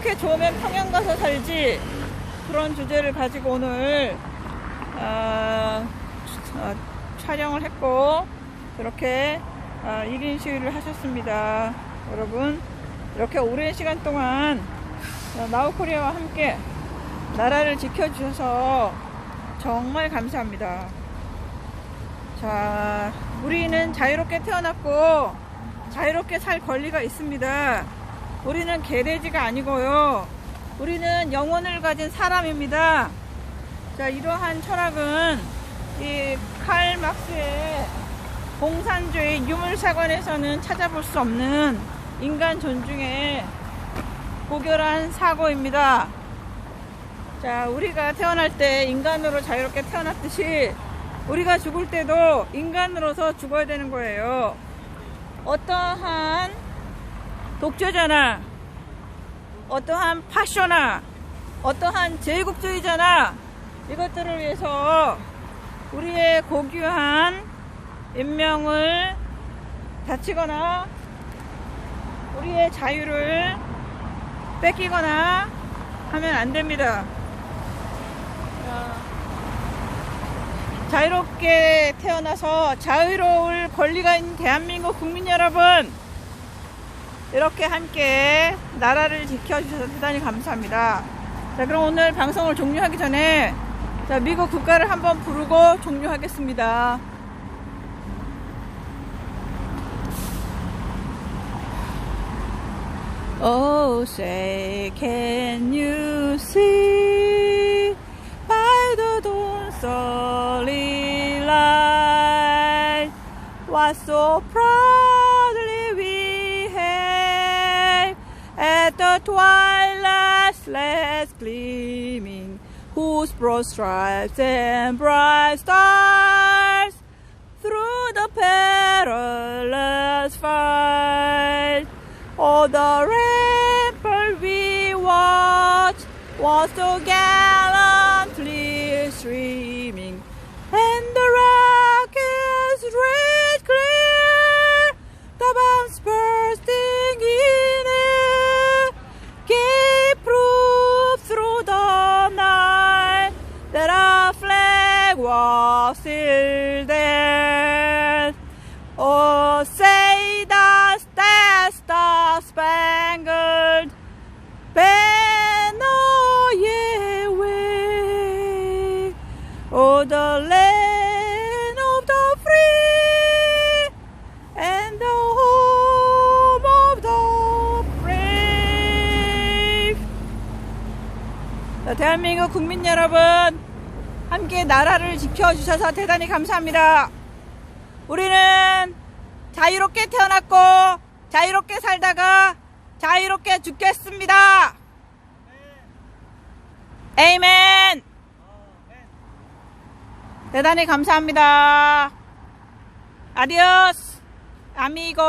이렇게 좋으면 평양 가서 살지 그런 주제를 가지고 오늘 아, 아, 촬영을 했고 그렇게 아, 1인 시위를 하셨습니다. 여러분 이렇게 오랜 시간 동안 어, 나우코리아와 함께 나라를 지켜주셔서 정말 감사합니다. 자, 우리는 자유롭게 태어났고 자유롭게 살 권리가 있습니다. 우리는 개돼지가 아니고요. 우리는 영혼을 가진 사람입니다. 자, 이러한 철학은 이 칼 막스의 공산주의 유물사관에서는 찾아볼 수 없는 인간 존중의 고결한 사고입니다. 자, 우리가 태어날 때 인간으로 자유롭게 태어났듯이 우리가 죽을 때도 인간으로서 죽어야 되는 거예요. 어떠한 독재자나 어떠한 파쇼나 어떠한 제국주의자나 이것들을 위해서 우리의 고귀한 인명을 다치거나 우리의 자유를 뺏기거나 하면 안 됩니다. 자유롭게 태어나서 자유로울 권리가 있는 대한민국 국민 여러분, 이렇게 함께 나라를 지켜주셔서 대단히 감사합니다. 자, 그럼 오늘 방송을 종료하기 전에 자, 미국 국가를 한번 부르고 종료하겠습니다. Oh, say, can you see by the dawn's early light what so proudly the twilight's last gleaming, whose broad stripes and bright stars through the perilous fight. Oh, the rampart we watched was so gallantly streaming, and the rockets red still there. Oh, say the star, star spangled banner, yeah, wave. Oh, the land of the free and the home of the brave. 자, 대한민국 국민 여러분, 함께 나라를 지켜주셔서 대단히 감사합니다. 우리는 자유롭게 태어났고 자유롭게 살다가 자유롭게 죽겠습니다. 에이멘. 대단히 감사합니다. 아디오스. 아미고.